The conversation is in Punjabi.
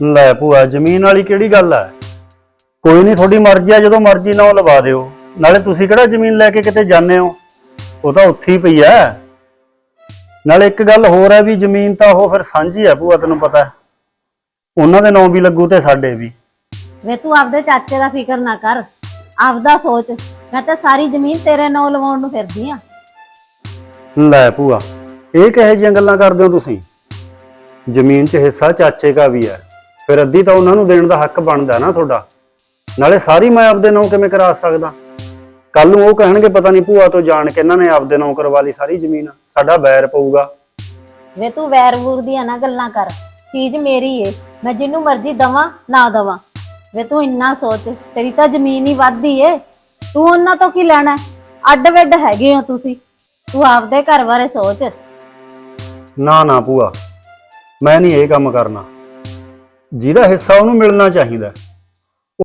ਲੈ ਭੂਆ ਜ਼ਮੀਨ ਵਾਲੀ ਕਿਹੜੀ ਗੱਲ ਹੈ ਕੋਈ ਨਹੀਂ ਤੁਹਾਡੀ ਮਰਜ਼ੀ ਆ ਜਦੋਂ ਮਰਜ਼ੀ ਨਾਲ ਲਵਾ ਦਿਓ। ਨਾਲੇ ਤੁਸੀਂ ਕਿਹੜਾ ਜ਼ਮੀਨ ਲੈ ਕੇ ਕਿਤੇ ਜਾਂਦੇ ਹੋ? ਉਹ ਤਾਂ ਉੱਥੇ ਹੀ ਪਈ ਐ ਨਾਲੇ ਇੱਕ ਗੱਲ ਹੋਰ ਹੈ ਵੀ ਜ਼ਮੀਨ ਤਾਂ ਉਹ ਫਿਰ ਸਾਂਝੀ ਹੈ ਭੂਆ ਤੈਨੂੰ ਪਤਾ। ਹੈ ਉਹਨਾਂ ਦੇ ਨਾਂ ਵੀ ਲੱਗੂ ਤੇ ਸਾਡੇ ਵੀ। ਵੇ ਤੂੰ ਆਪਦੇ ਚਾਚੇ ਦਾ ਫਿਕਰ ਨਾ ਕਰ। ਆਪਦਾ ਸੋਚ। ਮੈਂ ਤਾਂ ਸਾਰੀ ਜ਼ਮੀਨ ਤੇਰੇ ਨਾਂ ਲਵਾਉਣ ਨੂੰ ਫਿਰਦੀ ਆ। ਲੈ ਭੂਆ ਇਹ ਕਿਹੋ ਜਿਹੀਆਂ ਗੱਲਾਂ ਕਰਦੇ ਹੋ ਤੁਸੀਂ? ਜ਼ਮੀਨ 'ਚ ਹਿੱਸਾ ਚਾਚੇ ਦਾ ਵੀ ਹੈ ਫਿਰ ਅੱਧੀ ਤਾਂ ਉਹਨਾਂ ਨੂੰ ਦੇਣ ਦਾ ਹੱਕ ਬਣਦਾ ਨਾ ਤੁਹਾਡਾ। ਨਾਲੇ ਸਾਰੀ ਮੈਂ ਆਪਦੇ ਨਾਂ ਕਿਵੇਂ ਕਰਾ ਸਕਦਾ? ਕੱਲ ਨੂੰ ਉਹ ਕਹਿਣਗੇ ਪਤਾ ਨਹੀਂ ਭੂਆ ਤੋਂ ਜਾਣ ਕੇ ਇਹਨਾਂ ਨੇ ਆਪਦੇ ਨਾਂ ਕਰਵਾ ਲਈ ਸਾਰੀ ਜ਼ਮੀਨ। ਸਾਡਾ ਬੈਰ ਪਊਗਾ। ਵੇ ਤੂੰ ਵੈਰਵੂਰ ਦੀਆਂ ਨਾ ਗੱਲਾਂ ਕਰ। ਚੀਜ਼ ਮੇਰੀ ਏ। ਮੈਂ ਜਿਹਨੂੰ ਮਰਜ਼ੀ ਦਵਾਂ ਨਾ ਦਵਾਂ। ਵੇ ਤੂੰ ਇੰਨਾ ਸੋਚ ਤੇਰੀ ਤਾਂ ਜ਼ਮੀਨ ਹੀ ਵੱਧਦੀ ਏ। ਤੂੰ ਉਹਨਾਂ ਤੋਂ ਕੀ ਲੈਣਾ? ਹੈ? ਅੱਡ ਵੱਡ ਹੈਗੇ ਹੋ ਤੁਸੀਂ। ਤੂੰ ਆਪਦੇ ਘਰ ਬਾਰੇ ਸੋਚ। ਨਾ ਨਾ ਭੂਆ। ਮੈਂ ਨਹੀਂ ਇਹ ਕੰਮ ਕਰਨਾ। ਜਿਹਦਾ ਹਿੱਸਾ ਉਹਨੂੰ ਮਿਲਣਾ ਚਾਹੀਦਾ।